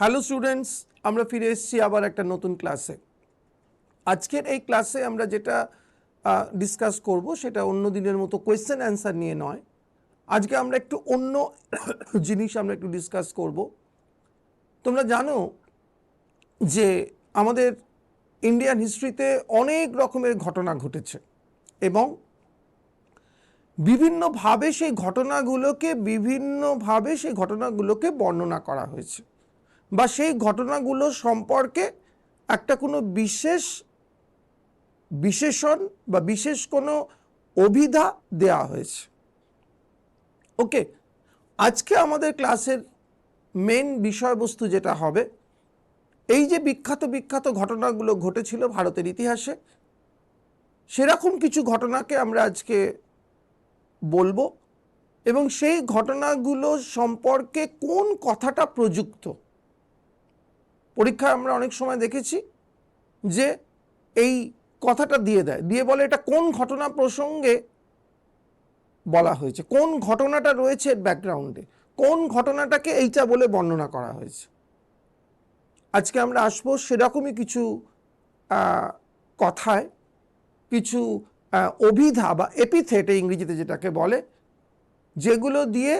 Hello students আমরা ফিরে এসেছি আবার একটা নতুন ক্লাসে আজকের এই ক্লাসে আমরা যেটা ডিসকাস করব সেটা অন্য দিনের মতো কোয়েশ্চেন অ্যান্সার নিয়ে নয়। আজকে আমরা একটু অন্য জিনিস আমরা একটু ডিসকাস করব। তোমরা জানো যে আমাদের ইন্ডিয়ান হিস্ট্রিতে অনেক রকমের ঘটনা ঘটেছে এবং বিভিন্নভাবে সেই ঘটনাগুলোকে, বিভিন্নভাবে সেই ঘটনাগুলোকে বর্ণনা করা হয়েছে। বা সেই ঘটনাগুলো সম্পর্কে একটা কোনো বিশেষ বিশেষণ বা বিশেষ কোনো অভিধা দেয়া হয়েছে। ওকে, আজকে আমাদের ক্লাসের মেন বিষয়বস্তু যেটা হবে, এই যে বিখ্যাত বিখ্যাত ঘটনাগুলো ঘটেছিল ভারতের ইতিহাসে, সেরকম কিছু ঘটনাকে আমরা আজকে বলব এবং সেই ঘটনাগুলো সম্পর্কে কোন কথাটা প্রযুক্ত পরীক্ষায় আমরা অনেক সময় দেখেছি যে এই কথাটা দিয়ে দেয়। দিয়ে বলে, এটা কোন ঘটনা প্রসঙ্গে বলা হয়েছে? কোন ঘটনাটা রয়েছে এর ব্যাকগ্রাউন্ডে কোন ঘটনাটাকে এইটা বলে বর্ণনা করা হয়েছে? আজকে আমরা আসব সেরকমই কিছু কথায়, কিছু অভিধা বা এপিথেটে ইংরেজিতে যেটাকে বলে, যেগুলো দিয়ে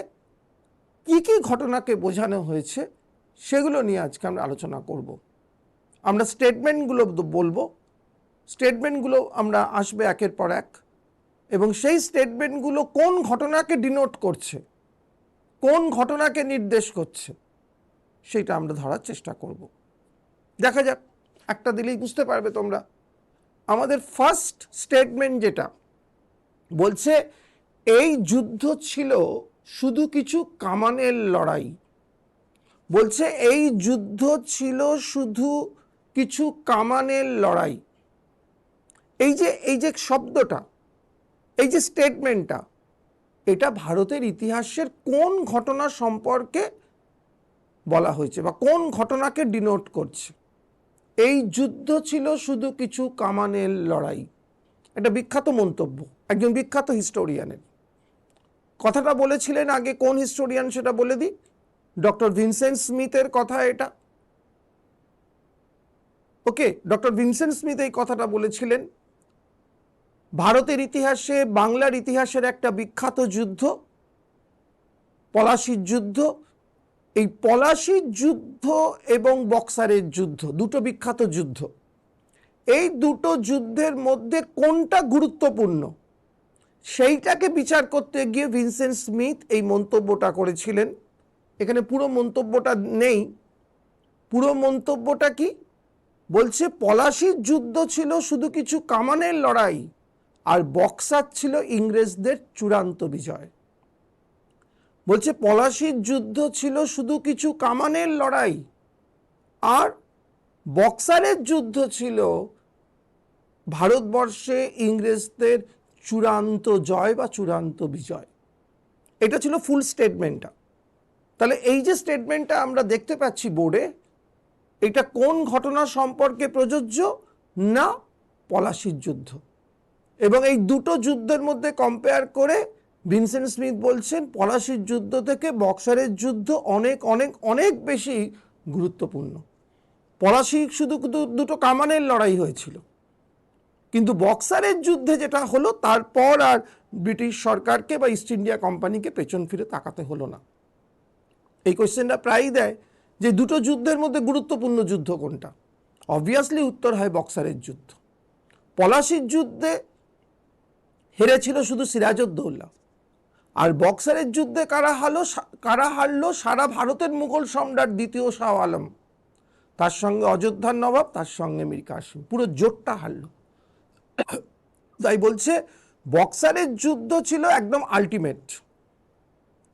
কি কি ঘটনাকে বোঝানো হয়েছে সেগুলো নিয়ে আজকে আমরা আলোচনা করব। আমরা স্টেটমেন্টগুলো বলব। স্টেটমেন্টগুলো আমরা আসবে একের পর এক। এবং সেই স্টেটমেন্টগুলো কোন ঘটনাকে ডিনোট করছে? কোন ঘটনাকে নির্দেশ করছে? সেটা আমরা ধরার চেষ্টা করব। দেখা যাক, একটা দিলেই বুঝতে পারবে তোমরা। আমাদের ফার্স্ট স্টেটমেন্ট যেটা, বলছে, এই যুদ্ধ ছিল শুধু কিছু কামানের লড়াই বলছে, এই যুদ্ধ ছিল শুধু কিছু কামানের লড়াই। এই যে এই যে শব্দটা, এই যে স্টেটমেন্টটা এটা ভারতের ইতিহাসের কোন ঘটনা সম্পর্কে বলা হয়েছে বা কোন ঘটনাকে ডিনোট করছে? এই যুদ্ধ ছিল শুধু কিছু কামানের লড়াই। এটা বিখ্যাত মন্তব্য, একজন বিখ্যাত হিস্টোরিয়ানের কথাটা বলেছিলেন আগে, কোন হিস্টোরিয়ান সেটা বলে দিই? ডক্টর ভিনসেন্ট স্মিথের কথা এটা? ওকে ডক্টর ভিনসেন্ট স্মিথ এই কথাটা বলেছিলেন। ভারতের ইতিহাসে, বাংলার ইতিহাসের একটা বিখ্যাত যুদ্ধ, পলাশির যুদ্ধ। এই পলাশির যুদ্ধ এবং বক্সারের যুদ্ধ, দুটো বিখ্যাত যুদ্ধ। এই দুটো যুদ্ধের মধ্যে কোনটা গুরুত্বপূর্ণ? সেইটাকে বিচার করতে গিয়ে ভিনসেন্ট স্মিথ এই মন্তব্যটা করেছিলেন। এখানে পুরো মন্তব্যটা নেই। পুরো মন্তব্যটা কি? বলছে, পলাশির যুদ্ধ ছিল শুধু কিছু কামানের লড়াই, আর বক্সার ছিল ইংরেজদের চূড়ান্ত বিজয়। বলছে, পলাশির যুদ্ধ ছিল শুধু কিছু কামানের লড়াই, আর বক্সারের যুদ্ধ ছিল ভারতবর্ষে ইংরেজদের চূড়ান্ত জয় বা চূড়ান্ত বিজয়। এটা ছিল ফুল স্টেটমেন্টটা তাহলে এই যে স্টেটমেন্টটা আমরা দেখতে পাচ্ছি বোর্ডে এটা কোন ঘটনা সম্পর্কে প্রযোজ্য না পলাশির যুদ্ধ? এবং এই দুটো যুদ্ধের মধ্যে কম্পেয়ার করে ভিনসেন্ট স্মিথ বলছেন, পলাশির যুদ্ধ থেকে বক্সারের যুদ্ধ অনেক অনেক অনেক বেশি গুরুত্বপূর্ণ। পলাশি শুধু দুটো কামানের লড়াই হয়েছিল। কিন্তু বক্সারের যুদ্ধে যেটা হলো, তারপর আর ব্রিটিশ সরকারকে বা ইস্ট ইন্ডিয়া কোম্পানিকে পেছন ফিরে তাকাতে হলো না। এই কোয়েশ্চেনটা প্রায়ই দেয় যে দুটো যুদ্ধের মধ্যে গুরুত্বপূর্ণ যুদ্ধ কোনটা? অবভিয়াসলি উত্তর হয় বক্সারের যুদ্ধ। পলাশির যুদ্ধে হেরেছিল শুধু সিরাজউদ্দৌলা। আর বক্সারের যুদ্ধে কারা হারলো কারা হারলো সারা ভারতের মুঘল সম্রাট দ্বিতীয় শাহ আলম। তার সঙ্গে অযোধ্যার নবাব, তার সঙ্গে মীর কাসিম। পুরো জোটটা হারলো। তাই বলছে, বক্সারের যুদ্ধ ছিল একদম আলটিমেট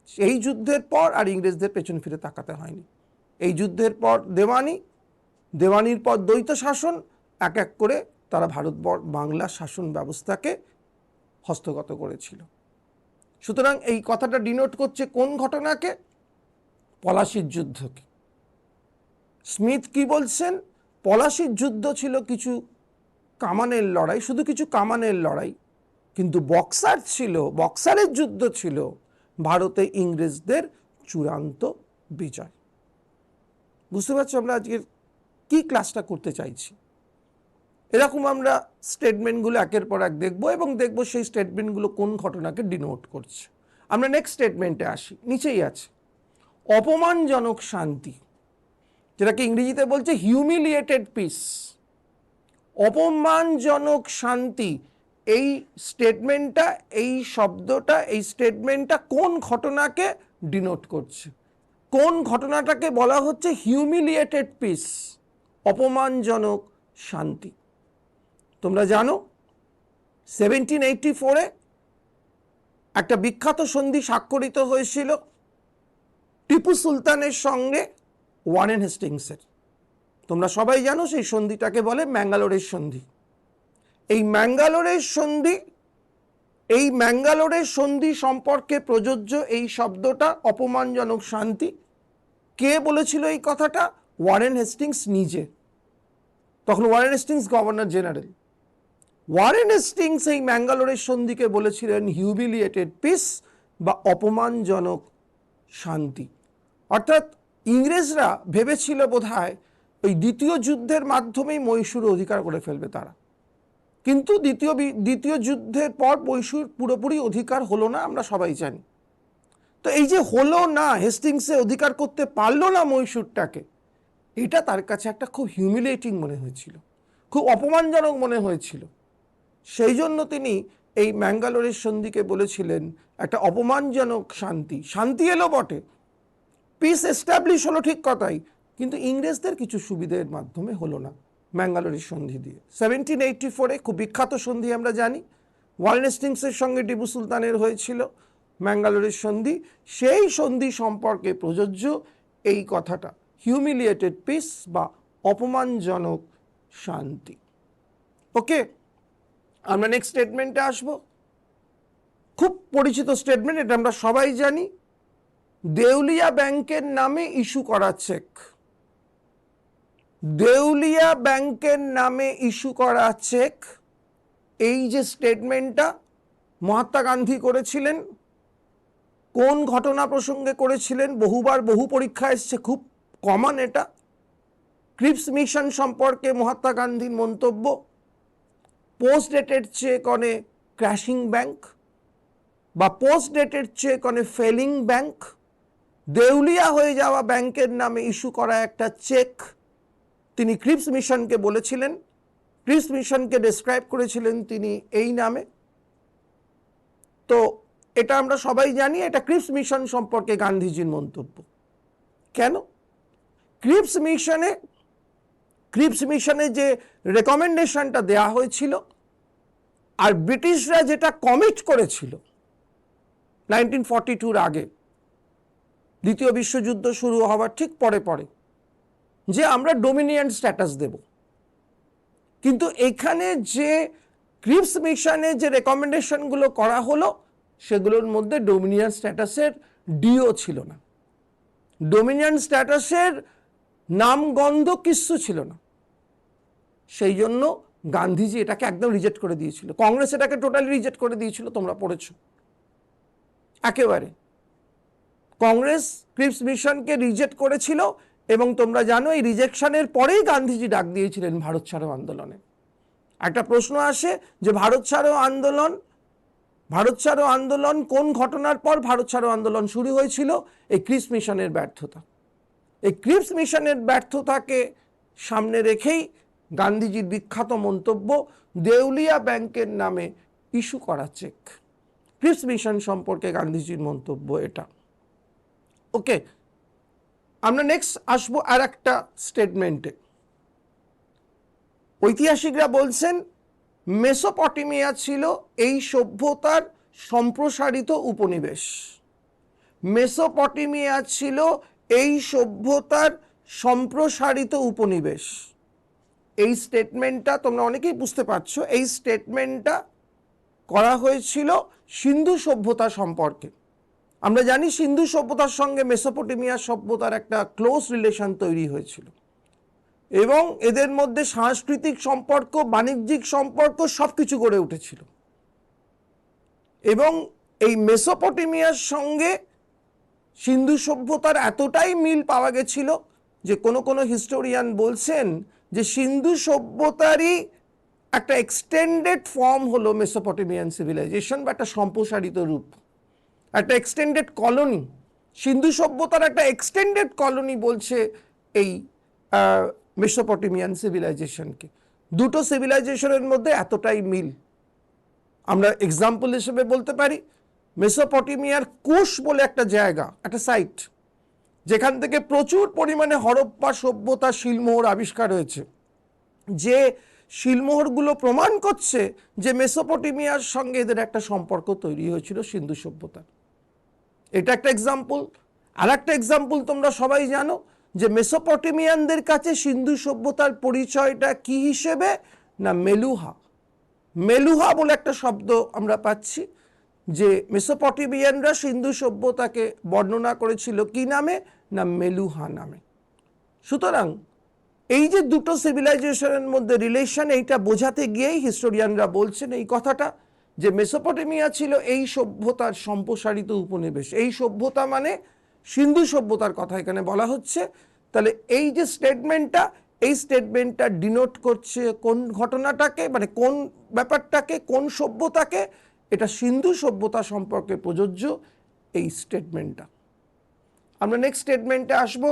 এই যুদ্ধের পর আর ইংরেজদের পেছন ফিরে তাকাতে হয়নি। এই যুদ্ধের পর দেওয়ানি, দেওয়ানির পর দ্বৈত শাসন, এক এক করে তারা ভারত বাংলার শাসন ব্যবস্থাকে হস্তগত করেছিল। সুতরাং এই কথাটা ডিনোট করছে কোন ঘটনাকে? পলাশির যুদ্ধকে। স্মিথ কি বলছেন? পলাশির যুদ্ধ ছিল কিছু কামানের লড়াই, শুধু কিছু কামানের লড়াই, কিন্তু বক্সার ছিল, বক্সারের যুদ্ধ ছিল ভারতে ইংরেজদের চূড়ান্ত বিজয়। বুঝতে পারছ আমরা আজকের কি ক্লাসটা করতে চাইছি? এরকম আমরা স্টেটমেন্টগুলো একের পর এক দেখব এবং দেখব সেই স্টেটমেন্টগুলো কোন ঘটনাকে ডিনোট করছে। আমরা নেক্সট স্টেটমেন্টে আসি, নিচেই আছে। অপমানজনক শান্তি, যেটাকে ইংরেজিতে বলছে হিউমিলিয়েটেড পিস অপমানজনক শান্তি এই স্টেটমেন্টটা এই শব্দটা, এই স্টেটমেন্টটা কোন ঘটনাকে ডিনোট করছে? কোন ঘটনাটাকে বলা হচ্ছে হিউমিলিয়েটেড পিস অপমানজনক শান্তি? তোমরা জানো সেভেন্টিন এইটটি ফোরে একটা বিখ্যাত সন্ধি স্বাক্ষরিত হয়েছিল টিপু সুলতানের সঙ্গে ওয়ারেন হেস্টিংসের। তোমরা সবাই জানো সেই সন্ধিটাকে বলে ম্যাঙ্গালোরের সন্ধি। এই ম্যাঙ্গালোরের সন্ধি, এই ম্যাঙ্গালোরের সন্ধি সম্পর্কে প্রযোজ্য এই শব্দটা অপমানজনক শান্তি। কে বলেছিল এই কথাটা? ওয়ারেন হেস্টিংস নিজে। তখন Warren Hastings governor general. Warren Hastings এই ম্যাঙ্গালোরের সন্ধিকে বলেছিলেন হিউবিলিয়েটেড পিস বা অপমানজনক শান্তি। অর্থাৎ ইংরেজরা ভেবেছিল বোধহয় ওই দ্বিতীয় যুদ্ধের মাধ্যমেই মহীশূর অধিকার করে ফেলবে তারা। কিন্তু দ্বিতীয় দ্বিতীয় যুদ্ধের পর মহীশূর পুরোপুরি অধিকার হলো না, আমরা সবাই জানি। তো এই যে হলো না, হেস্টিংসে অধিকার করতে পারল না মহীশূরটাকে, এটা তার কাছে একটা খুব হিউমিলেটিং মনে হয়েছিল, খুব অপমানজনক মনে হয়েছিল। সেই জন্য তিনি এই ম্যাঙ্গালোরের সন্ধিকে বলেছিলেন, একটা অপমানজনক শান্তি শান্তি এলো বটে। পিস এস্টাবলিশ হলো ঠিক কথাই, কিন্তু ইংরেজদের কিছু সুবিধের মাধ্যমে হলো না। ম্যাঙ্গালোরের সন্ধি দিয়ে। সেভেন্টিন এইটটি ফোরে খুব বিখ্যাত সন্ধি আমরা জানি। ওয়ালনেস্টিংসের সঙ্গে টিপু সুলতানের হয়েছিল ম্যাঙ্গালোরের সন্ধি। সেই সন্ধি সম্পর্কে প্রযোজ্য এই কথাটা হিউমিলিয়েটেড পিস বা অপমানজনক শান্তি ওকে আমরা নেক্সট স্টেটমেন্টে আসব। খুব পরিচিত স্টেটমেন্ট এটা আমরা সবাই জানি। দেউলিয়া ব্যাংকের নামে ইস্যু করা চেক দেউলিয়া ব্যাংকের নামে ইস্যু করা চেক, এই যে স্টেটমেন্টটা মহাত্মা গান্ধী করেছিলেন, কোন ঘটনা প্রসঙ্গে করেছিলেন, বহুবার বহু পরীক্ষা এসছে, খুব কমন এটা। ক্রিপস মিশন সম্পর্কে মহাত্মা গান্ধীর মন্তব্য post dated cheque on crashing bank বা post dated cheque on failing bank দেউলিয়া হয়ে যাওয়া ব্যাংকের নামে ইস্যু করা একটা চেক তিনি ক্রিপস মিশনকে বলেছিলেন, ক্রিপস মিশনকে ডেসক্রাইব করেছিলেন তিনি এই নামে। তো এটা আমরা সবাই জানি, এটা ক্রিপস মিশন সম্পর্কে গান্ধীজির মন্তব্য। কেন? ক্রিপস মিশনে ক্রিপস মিশনে যে রেকমেন্ডেশনটা দেয়া হয়েছিল, আর ব্রিটিশরা যেটা কমিট করেছিল নাইনটিন ফর্টি টুর আগে, দ্বিতীয় বিশ্বযুদ্ধ শুরু হওয়ার ঠিক পরে পরে যে আমরা ডোমিনিয়ন স্ট্যাটাস দেব। কিন্তু এখানে যে ক্রিপস মিশনে যে রেকমেন্ডেশনগুলো করা হলো, সেগুলোর মধ্যে ডোমিনিয়ান স্ট্যাটাসের ডিও ছিল না। ডোমিনিয়ান স্ট্যাটাসের নামগন্ধ কিচ্ছু ছিল না। সেই জন্য গান্ধীজি এটাকে একদম রিজেক্ট করে দিয়েছিল। কংগ্রেস এটাকে টোটালি রিজেক্ট করে দিয়েছিল, তোমরা পড়েছ। একেবারে। কংগ্রেস ক্রিপস মিশনকে রিজেক্ট করেছিল এবং তোমরা জানো এই রিজেকশনের পরেই গান্ধীজি ডাক দিয়েছিলেন ভারত ছাড়ো আন্দোলনে। একটা প্রশ্ন আসে যে ভারত ছাড়ো আন্দোলন, ভারত ছাড়ো আন্দোলন কোন ঘটনার পর ভারত ছাড়ো আন্দোলন শুরু হয়েছিল? এই ক্রিপস মিশনের ব্যর্থতা। এই ক্রিপস মিশনের ব্যর্থতাকে সামনে রেখেই গান্ধীজির বিখ্যাত মন্তব্য, দেউলিয়া ব্যাংকের নামে ইস্যু করা চেক। ক্রিপস মিশন সম্পর্কে গান্ধীজির মন্তব্য এটা। ওকে আমরা নেক্সট আসব আর একটা স্টেটমেন্টে ঐতিহাসিকরা বলছেন, মেসোপটেমিয়া ছিল এই সভ্যতার সম্প্রসারিত উপনিবেশ। মেসোপটেমিয়া ছিল এই সভ্যতার সম্প্রসারিত উপনিবেশ। এই স্টেটমেন্টটা তোমরা অনেকেই বুঝতে পারছ, এই স্টেটমেন্টটা করা হয়েছিল সিন্ধু সভ্যতা সম্পর্কে। আমরা জানি সিন্ধু সভ্যতার সঙ্গে মেসোপটেমিয়া সভ্যতার একটা ক্লোজ রিলেশন তৈরি হয়েছিল। এবং এদের মধ্যে সাংস্কৃতিক সম্পর্ক, বাণিজ্যিক সম্পর্ক সব কিছু গড়ে উঠেছিল। এবং এই মেসোপটেমিয়ার সঙ্গে সিন্ধু সভ্যতার এতটাই মিল পাওয়া গেছিল যে কোনো কোনো হিস্টোরিয়ান বলছেন যে সিন্ধু সভ্যতারই একটা এক্সটেন্ডেড ফর্ম হলো মেসোপটেমিয়ান সিভিলাইজেশন বা একটা সম্প্রসারিত রূপ। একটা এক্সটেন্ডেড কলোনি সিন্ধু সভ্যতার একটা এক্সটেন্ডেড কলোনি বলছে এই মেসোপটেমিয়ান সিভিলাইজেশনকে দুটো সিভিলাইজেশনের মধ্যে এতটাই মিল। আমরা এক্সাম্পল হিসেবে বলতে পারি মেসোপটেমিয়ার কুশ বলে একটা জায়গা, একটা সাইট যেখান থেকে প্রচুর পরিমাণে হরপ্পা সভ্যতা শিলমোহর আবিষ্কার হয়েছে। যে শিলমোহরগুলো প্রমাণ করছে যে মেসোপটেমিয়ার সঙ্গে এদের একটা সম্পর্ক তৈরি হয়েছিল সিন্ধু সভ্যতার। এটা একটা এক্সাম্পল আর একটা এক্সাম্পল তোমরা সবাই জানো যে মেসোপটেমিয়ানদের কাছে সিন্ধু সভ্যতার পরিচয়টা কি হিসেবে? না, মেলুহা। মেলুহা বলে একটা শব্দ আমরা পাচ্ছি যে মেসোপটেমিয়ানরা সিন্ধু সভ্যতাকে বর্ণনা করেছিল কি নামে? না, মেলুহা নামে। সুতরাং এই যে দুটো সিভিলাইজেশনের মধ্যে রিলেশন এইটা বোঝাতে গিয়েই হিস্টোরিয়ানরা বলছেন এই কথাটা। যে মেসোপটেমিয়া ছিল এই সভ্যতার সম্প্রসারিত উপনিবেশ। এই সভ্যতা মানে সিন্ধু সভ্যতার কথা এখানে বলা হচ্ছে। তাহলে এই যে স্টেটমেন্টটা এই স্টেটমেন্টটা ডিনোট করছে কোন ঘটনাটাকে মানে কোন ব্যাপারটাকে, কোন সভ্যতাকে, এটা সিন্ধু সভ্যতা সম্পর্কে প্রযোজ্য এই স্টেটমেন্টটা আমরা নেক্সট স্টেটমেন্টে আসব।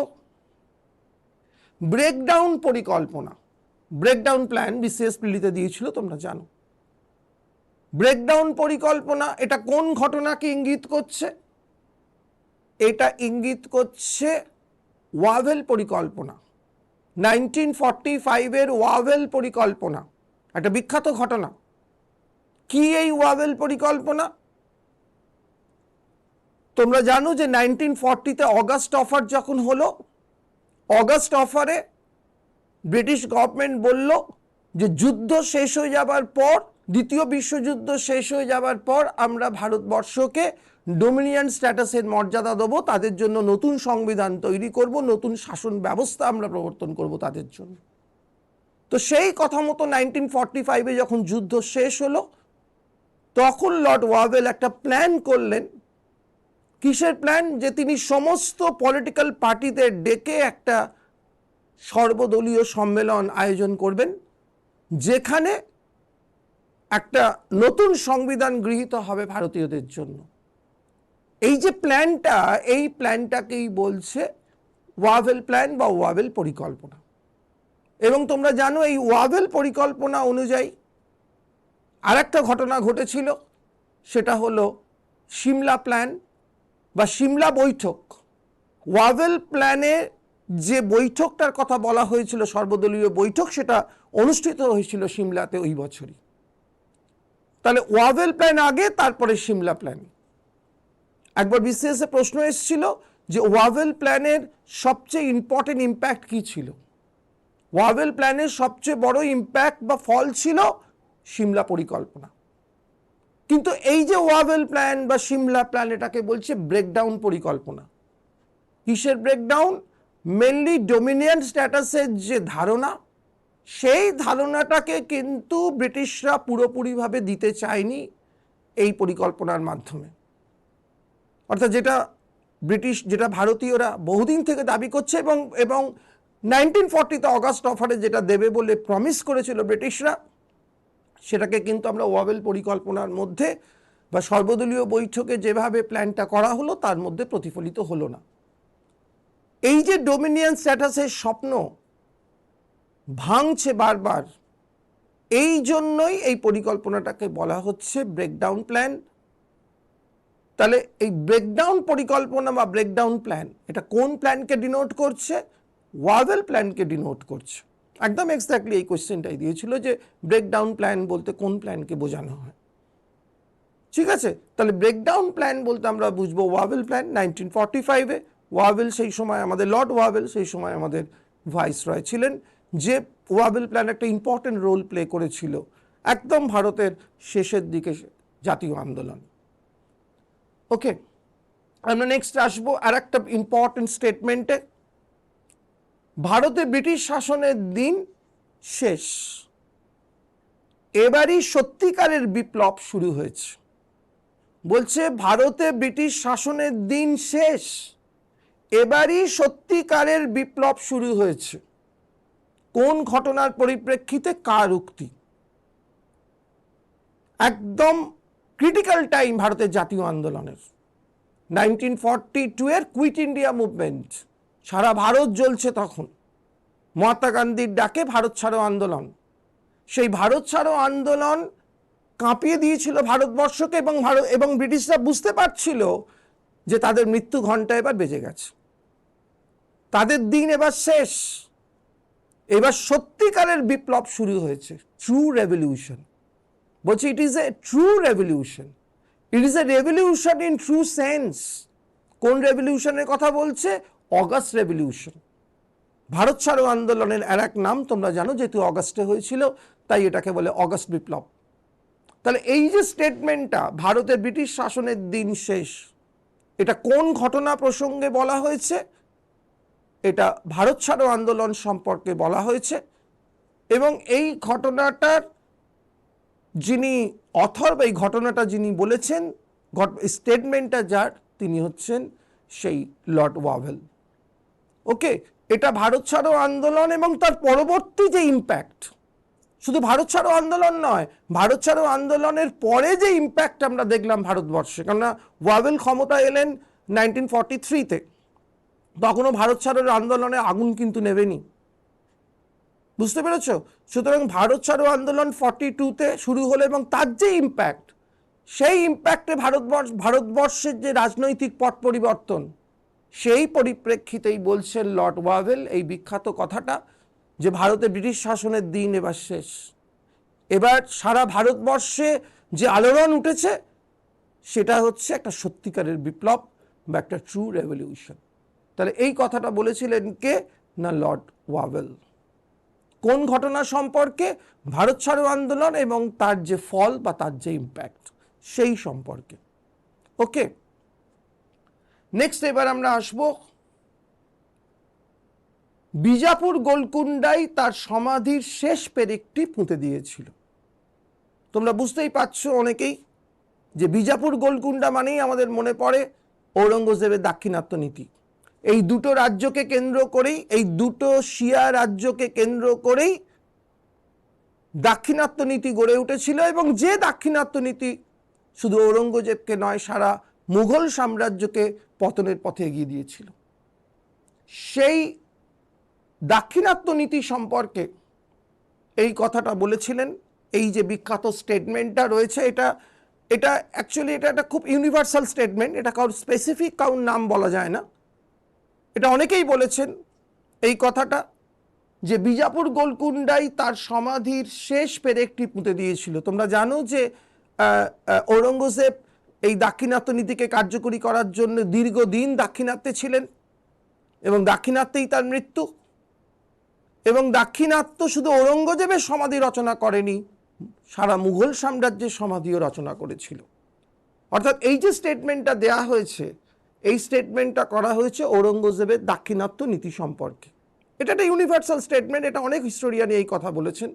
ব্রেকডাউন পরিকল্পনা। ব্রেকডাউন প্ল্যান বিসিএস প্রিলিতে দিয়েছিল, তোমরা জানো। ব্রেকডাউন পরিকল্পনা, এটা কোন ঘটনাকে ইঙ্গিত করছে? এটা ইঙ্গিত করছে ওয়াভেল পরিকল্পনা। নাইনটিন ফর্টি ফাইভের ওয়াভেল পরিকল্পনা, একটা বিখ্যাত ঘটনা। কি এই ওয়াভেল পরিকল্পনা? তোমরা জানো যে নাইনটিন ফর্টিতে অগাস্ট অফার যখন হলো অগাস্ট অফারে ব্রিটিশ গভর্নমেন্ট বলল যে যুদ্ধ শেষ হয়ে যাবার পর, দ্বিতীয় বিশ্বযুদ্ধ শেষ হয়ে যাবার পর আমরা ভারতবর্ষকে ডোমিনিয়ান স্ট্যাটাসের মর্যাদা দেবো, তাদের জন্য নতুন সংবিধান তৈরি করব, নতুন শাসন ব্যবস্থা আমরা প্রবর্তন করব তাদের জন্য। তো সেই কথা মতো নাইনটিন ফর্টি ফাইভে যখন যুদ্ধ শেষ হলো, তখন লর্ড ওয়াভেল একটা প্ল্যান করলেন। কিসের প্ল্যান? যে তিনি সমস্ত পলিটিক্যাল পার্টিদের ডেকে একটা সর্বদলীয় সম্মেলন আয়োজন করবেন। যেখানে একটা নতুন সংবিধান গৃহীত হবে ভারতীয়দের জন্য। এই যে প্ল্যানটা, এই প্ল্যানটাকেই বলছে ওয়াভেল প্ল্যান বা ওয়াভেল পরিকল্পনা। এবং তোমরা জানো, এই ওয়াভেল পরিকল্পনা অনুযায়ী আর একটা ঘটনা ঘটেছিল, সেটা হলো সিমলা প্ল্যান বা সিমলা বৈঠক। ওয়াভেল প্ল্যানে যে বৈঠকটার কথা বলা হয়েছিল, সর্বদলীয় বৈঠক, সেটা অনুষ্ঠিত হয়েছিল সিমলাতে ওই বছরই। তাহলে ওয়াভেল প্ল্যান আগে, তারপরে সিমলা প্ল্যান। একবার বিসিএসে প্রশ্ন এসেছিল যে ওয়াভেল প্ল্যানের সবচেয়ে ইম্পর্টেন্ট ইম্প্যাক্ট কি ছিল? ওয়াভেল প্ল্যানের সবচেয়ে বড় ইম্প্যাক্ট বা ফল ছিল সিমলা পরিকল্পনা। কিন্তু এই যে ওয়াভেল প্ল্যান বা সিমলা প্ল্যান, এটাকে বলছে ব্রেকডাউন পরিকল্পনা। কিসের ব্রেকডাউন মেনলি ডোমিনিয়ন স্ট্যাটাসের যে ধারণা সেই ধারণাটাকে কিন্তু ব্রিটিশরা পুরোপুরিভাবে দিতে চায়নি এই পরিকল্পনার মাধ্যমে। অর্থাৎ যেটা ব্রিটিশ, যেটা ভারতীয়রা বহুদিন থেকে দাবি করছে এবং এবং নাইনটিন ফর্টিতে অগাস্ট অফারে যেটা দেবে বলে প্রমিস করেছিল ব্রিটিশরা, সেটাকে কিন্তু আমরা ওয়াবেল পরিকল্পনার মধ্যে বা সর্বদলীয় বৈঠকে যেভাবে প্ল্যানটা করা হলো, তার মধ্যে প্রতিফলিত হলো না। এই যে ডোমিনিয়ন স্ট্যাটাসের স্বপ্ন ভাঙছে বারবার। এই জন্যই এই পরিকল্পনাটাকে বলা হচ্ছে ব্রেকডাউন প্ল্যান তাহলে এই ব্রেকডাউন পরিকল্পনা বা ব্রেকডাউন প্ল্যান এটা কোন প্ল্যানকে ডিনোট করছে? ওয়াভেল প্ল্যানকে ডিনোট করছে। একদম এক্স্যাক্টলি এই কোয়েশ্চেনটাই দিয়েছিল যে ব্রেকডাউন প্ল্যান বলতে কোন প্ল্যানকে বোঝানো হয়। ঠিক আছে? তাহলে ব্রেকডাউন প্ল্যান বলতে আমরা বুঝব ওয়াভেল প্ল্যান নাইনটিন ফর্টি ফাইভে ওয়াভেল সেই সময় আমাদের লর্ড ওয়াভেল সেই সময় আমাদের ভাইস রয় ছিলেন। যে ওয়াভেল প্ল্যান একটা ইম্পর্টেন্ট রোল প্লে করেছিল একদম ভারতের শেষের দিকে জাতীয় আন্দোলন। ওকে আমরা নেক্সট আসব আর একটা ইম্পর্টেন্ট স্টেটমেন্টে ভারতে ব্রিটিশ শাসনের দিন শেষ। এবারই সত্যিকারের বিপ্লব শুরু হয়েছে। বলছে, ভারতে ব্রিটিশ শাসনের দিন শেষ। এবারই সত্যিকারের বিপ্লব শুরু হয়েছে। কোন ঘটনার পরিপ্রেক্ষিতে কার উক্তি? একদম ক্রিটিক্যাল টাইম ভারতের জাতীয় আন্দোলনের। নাইনটিন ফর্টি টু এর কুইট ইন্ডিয়া মুভমেন্ট সারা ভারত জ্বলছে তখন। মহাত্মা গান্ধীর ডাকে ভারত ছাড়ো আন্দোলন। সেই ভারত ছাড়ো আন্দোলন কাঁপিয়ে দিয়েছিল ভারতবর্ষকে এবং ভারত এবং ব্রিটিশরা বুঝতে পারছিল যে তাদের মৃত্যু ঘণ্টা এবার বেজে গেছে। তাদের দিন এবার শেষ। এবার সত্যিকারের বিপ্লব শুরু হয়েছে ট্রু রেভলিউশন বলছি it is a true revolution it is a revolution in true sense কোন রেভলিউশনের কথা বলছে? অগাস্ট রেভলিউশন ভারত ছাড়ো আন্দোলনের আর এক নাম, তোমরা জানো যেহেতু অগাস্টে হয়েছিল, তাই এটাকে বলে অগাস্ট বিপ্লব। তাহলে এই যে স্টেটমেন্টটা ভারতের ব্রিটিশ শাসনের দিন শেষ, এটা কোন ঘটনা প্রসঙ্গে বলা হয়েছে? এটা ভারত ছাড়ো আন্দোলন সম্পর্কে বলা হয়েছে এবং এই ঘটনাটার যিনি অথর বা এই ঘটনাটা যিনি বলেছেন স্টেটমেন্টটা যার, তিনি হচ্ছেন সেই লর্ড ওয়াভেল। ওকে, এটা ভারত ছাড়ো আন্দোলন এবং তার পরবর্তী যে ইম্প্যাক্ট শুধু ভারত ছাড়ো আন্দোলন নয়, ভারত ছাড়ো আন্দোলনের পরে যে ইম্প্যাক্ট আমরা দেখলাম ভারতবর্ষে, কেননা ওয়াভেল ক্ষমতা এলেন নাইনটিন ফর্টি থ্রিতে তখনও ভারত ছাড়োর আন্দোলনে আগুন কিন্তু নেবেনি। বুঝতে পেরেছ? সুতরাং ভারত ছাড়ো আন্দোলন ফর্টি টুতে শুরু হলো এবং তার যে ইম্প্যাক্ট সেই ইম্প্যাক্টে ভারতবর্ষ, ভারতবর্ষের যে রাজনৈতিক পট পরিবর্তন, সেই পরিপ্রেক্ষিতেই বলছেন লর্ড ওয়াভেল এই বিখ্যাত কথাটা যে ভারতে ব্রিটিশ শাসনের দিন এবার শেষ। এবার সারা ভারতবর্ষে যে আলোড়ন উঠেছে, সেটা হচ্ছে একটা সত্যিকারের বিপ্লব বা একটা ট্রু রেভলিউশন তাহলে এই কথাটা বলেছিলেন কে? না, লর্ড ওয়াভেল। কোন ঘটনা সম্পর্কে? ভারত ছাড়ো আন্দোলন এবং তার যে ফল বা তার যে ইম্প্যাক্ট সেই সম্পর্কে। ওকে? নেক্সট এবার আমরা আসব। বিজাপুর গোলকুন্ডাই তার সমাধির শেষ পেরেকটি পুঁতে দিয়েছিল। তোমরা বুঝতেই পারছ অনেকেই যে বিজাপুর গোলকুন্ডা মানেই আমাদের মনে পড়ে ঔরঙ্গজেবের দাক্ষিণাত্য নীতি। এই দুটো রাজ্যকে কেন্দ্র করেই, এই দুটো শিয়া রাজ্যকে কেন্দ্র করেই দাক্ষিণাত্য নীতি গড়ে উঠেছিল এবং যে দাক্ষিণাত্য নীতি শুধু ঔরঙ্গজেবকে নয়, সারা মুঘল সাম্রাজ্যকে পতনের পথে এগিয়ে দিয়েছিল। সেই দাক্ষিণাত্য নীতি সম্পর্কে এই কথাটা বলেছিলেন, এই যে বিখ্যাত স্টেটমেন্টটা রয়েছে, এটা এটা অ্যাকচুয়ালি এটা একটা খুব ইউনিভার্সাল স্টেটমেন্ট এটা কারোর স্পেসিফিক কাউর নাম বলা যায় না। এটা অনেকেই বলেছেন এই কথাটা যে বিজাপুর গোলকুন্ডাই তার সমাধির শেষ পেরেকটি পুঁতে দিয়েছিল। তোমরা জানো যে ঔরঙ্গজেব এই দাক্ষিণাত্য নীতিকে কার্যকরী করার জন্য দীর্ঘদিন দাক্ষিণাত্যে ছিলেন এবং দাক্ষিণাত্যেই তার মৃত্যু। এবং দাক্ষিণাত্য শুধু ঔরঙ্গজেবের সমাধি রচনা করেনি, সারা মুঘল সাম্রাজ্যের সমাধিও রচনা করেছিল। অর্থাৎ এই যে স্টেটমেন্টটা দেয়া হয়েছে এই স্টেটমেন্টটা করা হয়েছে ঔরঙ্গজেবের দাক্ষিণাত্য নীতি সম্পর্কে। এটা একটা ইউনিভার্সাল স্টেটমেন্ট এটা অনেক হিস্টোরিয়ানি এই কথা বলেছেন।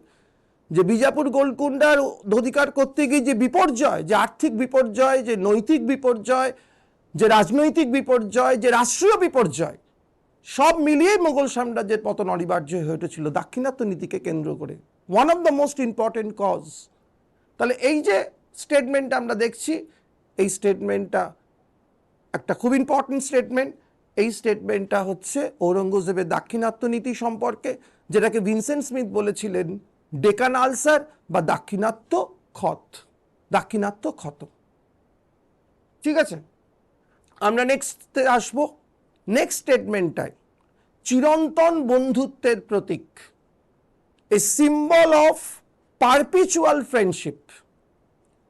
যে বিজাপুর গোলকুন্ডার অধিকার করতে গিয়ে যে বিপর্যয়, যে আর্থিক বিপর্যয়, যে নৈতিক বিপর্যয়, যে রাজনৈতিক বিপর্যয়, যে রাষ্ট্রীয় বিপর্যয়, সব মিলিয়ে মোগল সাম্রাজ্যের পতন অনিবার্য হয়ে উঠেছিল দাক্ষিণাত্য নীতিকে কেন্দ্র করে। One of the most important cause তাহলে এই যে স্টেটমেন্টটা আমরা দেখছি, এই স্টেটমেন্টটা একটা খুব ইম্পর্টেন্ট স্টেটমেন্ট এই স্টেটমেন্টটা হচ্ছে ঔরঙ্গজেবের দাক্ষিণাত্য নীতি সম্পর্কে, যেটাকে ভিনসেন্ট স্মিথ বলেছিলেন, ডেকান আলসার বা দাক্ষিণাত্য ক্ষত দাক্ষিণাত্য ক্ষত। ঠিক আছে? আমরা নেক্সট আসব। নেক্সট স্টেটমেন্টটায় চিরন্তন বন্ধুত্বের প্রতীক a symbol of perpetual friendship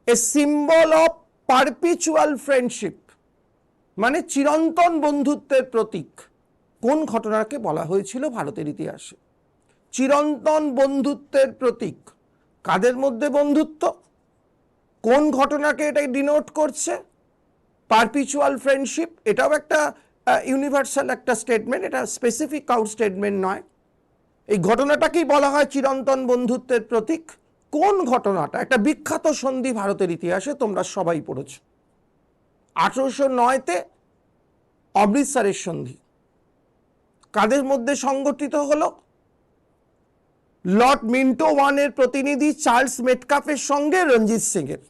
a symbol of perpetual friendship মানে চিরন্তন বন্ধুত্বের প্রতীক। কোন ঘটনাকে বলা হয়েছিল ভারতের ইতিহাসে? চিরন্তন বন্ধুত্বের প্রতীক। কাদের মধ্যে বন্ধুত্ব? কোন ঘটনাকে এটা ডিনোট করছে? পারপিচুয়াল ফ্রেন্ডশিপ এটাও একটা ইউনিভার্সাল একটা স্টেটমেন্ট এটা স্পেসিফিক কাউর স্টেটমেন্ট নয়। এই ঘটনাটাকেই বলা হয় চিরন্তন বন্ধুত্বের প্রতীক। কোন ঘটনাটা? একটা বিখ্যাত সন্ধি ভারতের ইতিহাসে তোমরা সবাই পড়েছ। আঠেরোশো নয়তে অমৃতসরের সন্ধি। কাদের মধ্যে সংগঠিত হলো? লর্ড মিন্টো ওয়ানের প্রতিনিধি চার্লস মেটকাফের সঙ্গে রঞ্জিত সিংয়ের।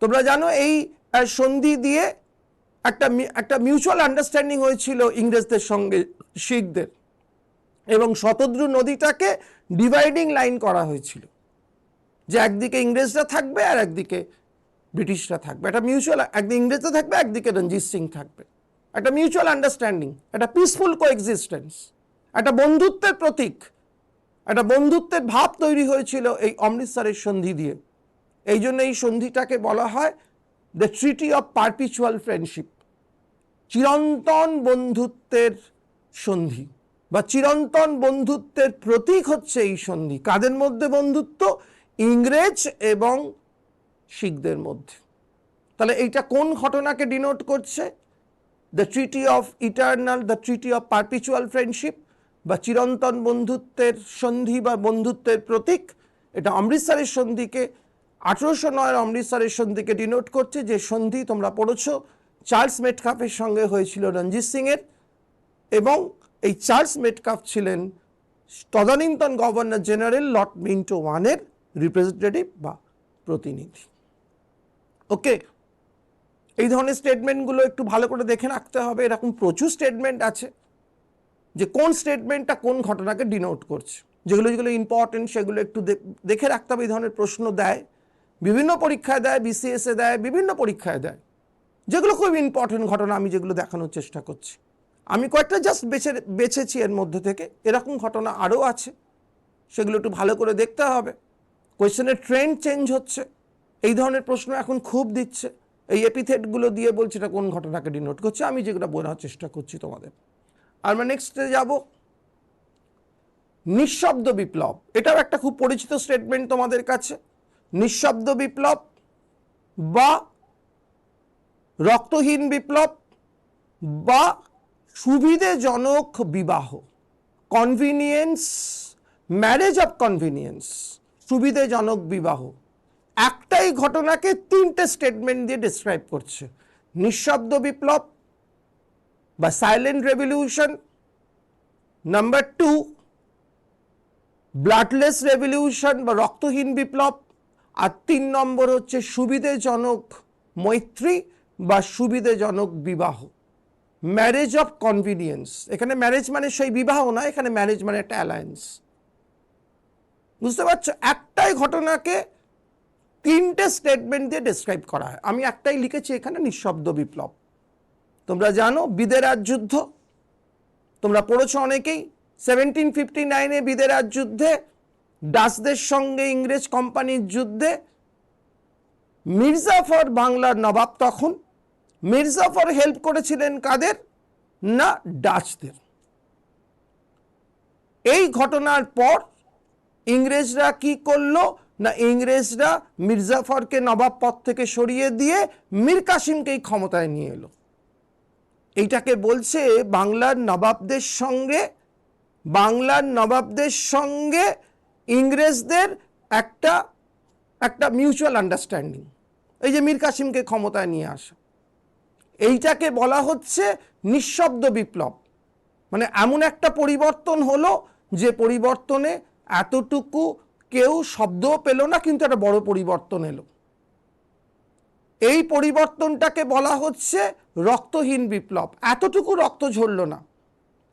তোমরা জানো এই সন্ধি দিয়ে একটা একটা মিউচুয়াল আন্ডারস্ট্যান্ডিং হয়েছিল ইংরেজদের সঙ্গে, শিখদের। এবং শতদ্রু নদীটাকে ডিভাইডিং লাইন করা হয়েছিল। যে একদিকে ইংরেজরা থাকবে আর একদিকে ব্রিটিশরা থাকবে, একটা মিউচুয়াল একদিকে ইংরেজরা থাকবে, একদিকে রঞ্জিত সিং থাকবে। একটা মিউচুয়াল আন্ডারস্ট্যান্ডিং একটা পিসফুল কো এক্সিস্টেন্স একটা বন্ধুত্বের প্রতীক, একটা বন্ধুত্বের ভাব তৈরি হয়েছিল এই অমৃতসরের সন্ধি দিয়ে। এই জন্য এই সন্ধিটাকে বলা হয় the treaty of perpetual friendship চিরন্তন বন্ধুত্বের সন্ধি, বা চিরন্তন বন্ধুত্বের প্রতীক হচ্ছে এই সন্ধি। কাদের মধ্যে বন্ধুত্ব? ইংরেজ এবং শিখদের মধ্যে। তাহলে এইটা কোন ঘটনাকে ডিনোট করছে? The treaty of eternal the treaty of perpetual friendship বা চিরন্তন বন্ধুত্বের সন্ধি বা বন্ধুত্বের প্রতীক, এটা অমৃতসরের সন্ধিকে, আঠেরোশো নয়ের অমৃতসরের সন্ধিকে ডিনোট করছে যে সন্ধি তোমরা পড়েছ। চার্লস মেটকাফের সঙ্গে হয়েছিল রঞ্জিত সিংয়ের এবং এই চার্লস মেটকাফ ছিলেন তদানীন্তন গভর্নর জেনারেল লর্ড মিন্টো ওয়ানের রিপ্রেজেন্টেটিভ বা প্রতিনিধি। ওকে এই ধরনের স্টেটমেন্টগুলো একটু ভালো করে দেখে রাখতে হবে। এরকম প্রচুর স্টেটমেন্ট আছে যে কোন স্টেটমেন্টটা কোন ঘটনাকে ডিনোট করছে। যেগুলো যেগুলো ইম্পর্টেন্ট সেগুলো একটু দেখ- রাখতে হবে, এই ধরনের প্রশ্ন দেয়। বিভিন্ন পরীক্ষায় দেয় বিসিএসে দেয়, বিভিন্ন পরীক্ষায় দেয়। যেগুলো খুব ইম্পর্টেন্ট ঘটনা, আমি যেগুলো দেখানোর চেষ্টা করছি। আমি কয়েকটা জাস্ট বেছে, বেছেছি এর মধ্যে থেকে। এরকম ঘটনা আরও আছে। সেগুলো একটু ভালো করে দেখতে হবে। কোয়েশ্চেনের ট্রেন্ড চেঞ্জ হচ্ছে। এই ধরনের প্রশ্ন এখন খুব দিচ্ছে। এই এপিথেটগুলো দিয়ে বলছে এটা কোন ঘটনাকে ডিনোট করছে, আমি যেগুলো বোঝার চেষ্টা করছি তোমাদের। আর আমরা নেক্সটে যাব। নিঃশব্দ বিপ্লব, এটাও একটা খুব পরিচিত স্টেটমেন্ট তোমাদের কাছে। নিঃশব্দ বিপ্লব বা রক্তহীন বিপ্লব বা সুবিধেজনক বিবাহ কনভিনিয়েন্স ম্যারেজ অফ কনভিনিয়েন্স সুবিধেজনক বিবাহ। একটাই ঘটনাকে তিনটে স্টেটমেন্ট দিয়ে ডিসক্রাইব করছে। নিঃশব্দ বিপ্লব বা silent revolution number two bloodless revolution বা রক্তহীন বিপ্লব। আর তিন নম্বর হচ্ছে সুবিধেজনক মৈত্রী বা সুবিধেজনক বিবাহ। ম্যারেজ অফ কনভিনিয়েন্স এখানে ম্যারেজ মানে সেই বিবাহ না, এখানে ম্যারেজ মানে একটা অ্যালায়েন্স বুঝতে পারছ? একটাই ঘটনাকে তিনটে স্টেটমেন্ট দিয়ে ডিসক্রাইব করা হয়। আমি একটাই লিখেছি এখানে, নিঃশব্দ বিপ্লব। তোমরা জানো, বিদেরাজ যুদ্ধ। তোমরা পড়েছো অনেকেই সেভেন্টিন ফিফটি নাইনে বিদেরাজ যুদ্ধে ডাচদের সঙ্গে ইংরেজ কোম্পানির যুদ্ধে, মির্জাফর বাংলার নবাব তখন, মির্জাফর হেল্প করেছিলেন কাদের? না ডাচদের এই ঘটনার পর ইংরেজরা কি করল? না ইংরেজরা মির্জাফরকে নবাব পদ থেকে সরিয়ে দিয়ে মীর কাসিমকেই ক্ষমতায় নিয়ে এলো। এইটাকে বলছে বাংলার নবাবদের সঙ্গে, বাংলার নবাবদের সঙ্গে ইংরেজদের একটা একটা মিউচুয়াল আন্ডারস্ট্যান্ডিং এই যে মীর কাসিমকে ক্ষমতায় নিয়ে আসা। এইটাকে বলা হচ্ছে নিঃশব্দ বিপ্লব। মানে এমন একটা পরিবর্তন হলো যে পরিবর্তনে এতটুকু কেউ শব্দও পেল না, কিন্তু একটা বড় পরিবর্তন এলো। এই পরিবর্তনটাকে বলা হচ্ছে রক্তহীন বিপ্লব। এতটুকু রক্ত ঝরল না।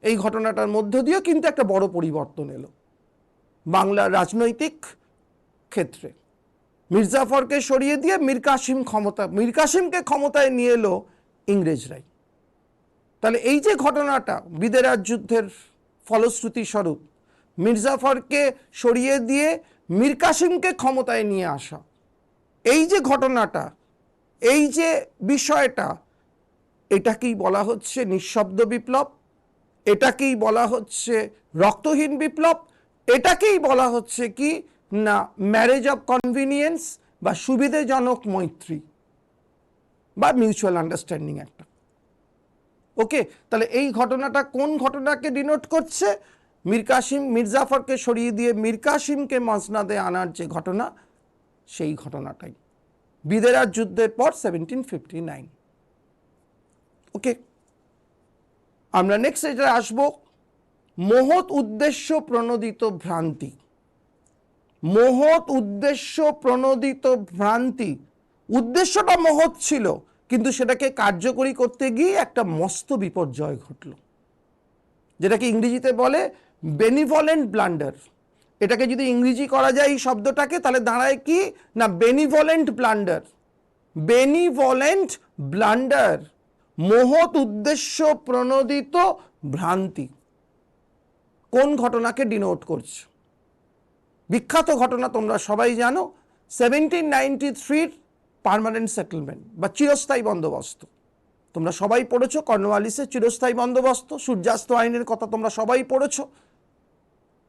এই ঘটনাটার মধ্য দিয়েও কিন্তু একটা বড় পরিবর্তন এলো। বাংলার রাজনৈতিক ক্ষেত্রে। মির্জাফরকে সরিয়ে দিয়ে মীর কাসিম ক্ষমতা, মীর কাসিমকে ক্ষমতায় নিয়ে এলো ইংরেজরাই। তাহলে এই যে ঘটনাটা, বিদেরাজ যুদ্ধের ফলশ্রুতি স্বরূপ মির্জাফরকে সরিয়ে দিয়ে মীর কাসিমকে ক্ষমতায় নিয়ে আসা। এই যে ঘটনাটা, এই যে বিষয়টা, এটাকেই বলা হচ্ছে নিঃশব্দ বিপ্লব, এটাকেই বলা হচ্ছে রক্তহীন বিপ্লব, এটাকেই বলা হচ্ছে কি না ম্যারেজ অফ কনভিনিয়েন্স বা সুবিধেজনক মৈত্রী বা মিউচুয়াল আন্ডারস্ট্যান্ডিং একটা। ওকে তাহলে এই ঘটনাটা কোন ঘটনাকে ডিনোট করছে? মীর কাসিম মির্জাফরকে সরিয়ে দিয়ে মীর কাসিমকে মসনাদে আনার যে ঘটনা, সেই ঘটনাটাই। বিদেরার যুদ্ধের পর সেভেন্টিন ফিফটি নাইন ওকে, আমরা নেক্সট এটা আসব, মহৎ উদ্দেশ্য প্রণোদিত ভ্রান্তি। মহৎ উদ্দেশ্য প্রণোদিত ভ্রান্তি। উদ্দেশ্যটা মহৎ ছিল, কিন্তু সেটাকে কার্যকরী করতে গিয়ে একটা মস্ত বিপর্যয় ঘটল। যেটাকে ইংরেজিতে বলে বেনিভলেন্ট ব্লান্ডার। এটাকে যদি ইংরেজি করা যায় এই শব্দটাকে, তাহলে দাঁড়ায় কি? না, বেনিভলেন্ট ব্লান্ডার। বেনিভলেন্ট ব্লান্ডার, মহৎ উদ্দেশ্য প্রণোদিত ভ্রান্তি। কোন ঘটনাকে ডিনোট করছে? বিখ্যাত ঘটনা তোমরা সবাই জানো, সেভেন্টিন নাইনটি থ্রির পারমানেন্ট সেটেলমেন্ট বা চিরস্থায়ী বন্দোবস্ত। তোমরা সবাই পড়েছো কর্নওয়ালিসের চিরস্থায়ী বন্দোবস্ত, সূর্যাস্ত আইনের কথা তোমরা সবাই পড়েছো।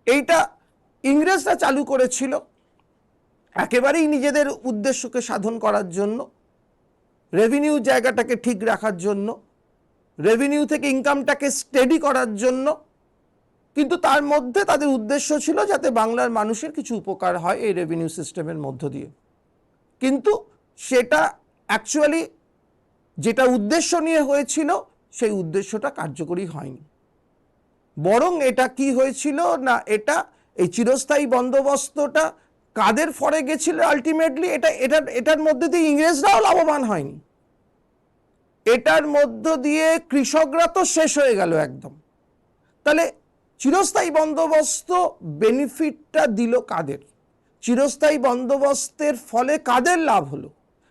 এইটা ইংরেজরা চালু করেছিল একেবারেই নিজেদের উদ্দেশ্যকে সাধন করার জন্য রেভিনিউ জায়গাটাকে ঠিক রাখার জন্য রেভিনিউ থেকে ইনকামটাকে স্টেডি করার জন্য, কিন্তু তার মধ্যে তাদের উদ্দেশ্য ছিল যাতে বাংলার মানুষের কিছু উপকার হয় এই রেভিনিউ সিস্টেমের মধ্য দিয়ে। কিন্তু সেটা অ্যাকচুয়ালি যেটা উদ্দেশ্য নিয়ে হয়েছিল, সেই উদ্দেশ্যটা কার্যকরী হয়নি। বরং এটা কি হয়েছিল না এটা এই চিরস্থায়ী বন্দোবস্তটা কাদের ফরে গেছিল আলটিমেটলি এটা এটা, এটার মধ্যে দিয়ে ইংরেজরাও লাভবান হয়নি। এটার মধ্য দিয়ে কৃষকরা তো শেষ হয়ে গেল একদম। তাহলে চিরস্থায়ী বন্দোবস্ত বেনিফিটটা দিল কাদের? চিরস্থায়ী বন্দোবস্তের ফলে কাদের লাভ হলো?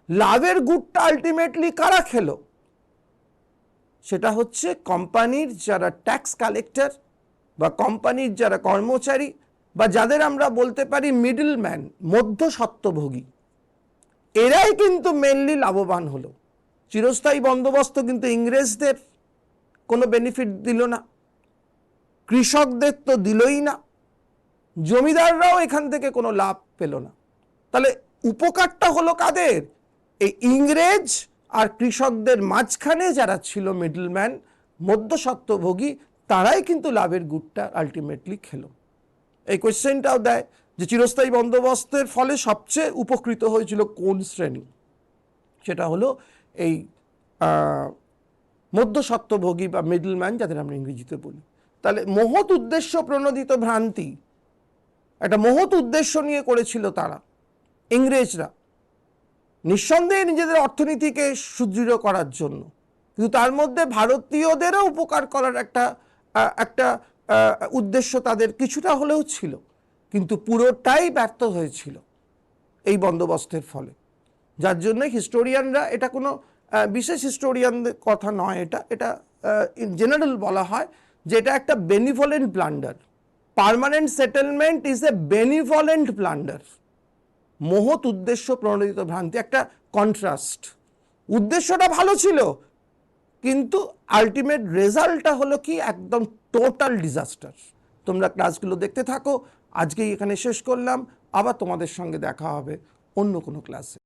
লাভের গুড়টা আলটিমেটলি কারা খেলো? সেটা হচ্ছে কোম্পানির যারা ট্যাক্স কালেক্টর বা কোম্পানির যারা কর্মচারী বা যাদের আমরা বলতে পারি মিডল ম্যান মধ্য সত্ত্বভোগী এরাই কিন্তু মেনলি লাভবান হলো। চিরস্থায়ী বন্দোবস্ত কিন্তু ইংরেজদের কোনো বেনিফিট দিল না, কৃষকদের তো দিলই না, জমিদাররাও এখান থেকে কোনো লাভ পেল না। তাহলে উপকারটা হলো কাদের? এই ইংরেজ আর কৃষকদের মাঝখানে যারা ছিল মিডলম্যান মধ্যস্বত্বভোগী, তারাই কিন্তু লাভের গুড়টা আলটিমেটলি খেলো। এই কোয়েশ্চেনটাও দেয় যে চিরস্থায়ী বন্দোবস্তের ফলে সবচেয়ে উপকৃত হয়েছিল কোন শ্রেণি? সেটা হলো এই মধ্যস্বত্বভোগী বা মিডলম্যান যাদের আমরা ইংরেজিতে বলি। তাহলে মহৎ উদ্দেশ্য প্রণোদিত ভ্রান্তি, একটা মহৎ উদ্দেশ্য নিয়ে করেছিল তারা, ইংরেজরা। নিঃসন্দেহে নিজেদের অর্থনীতিকে সুদৃঢ় করার জন্য। কিন্তু তার মধ্যে ভারতীয়দেরও উপকার করার একটা একটা উদ্দেশ্য তাদের কিছুটা হলেও ছিল। কিন্তু পুরোটাই ব্যর্থ হয়েছিল এই বন্দোবস্তের ফলে। যার জন্য হিস্টোরিয়ানরা এটা কোনো বিশেষ হিস্টোরিয়ানদের কথা নয় এটা। এটা ইন জেনারেল বলা হয় যে এটা একটা benevolent blunder permanent settlement is a benevolent blunder মহৎ উদ্দেশ্য প্রণোদিত ভ্রান্তি, একটা কন্ট্রাস্ট উদ্দেশ্যটা ভালো ছিল, কিন্তু আলটিমেট রেজাল্টটা হলো কি? একদম টোটাল ডিজাস্টার তোমরা ক্লাসগুলো দেখতে থাকো, আজকেই এখানে শেষ করলাম, আবার তোমাদের সঙ্গে দেখা হবে অন্য কোনো ক্লাসে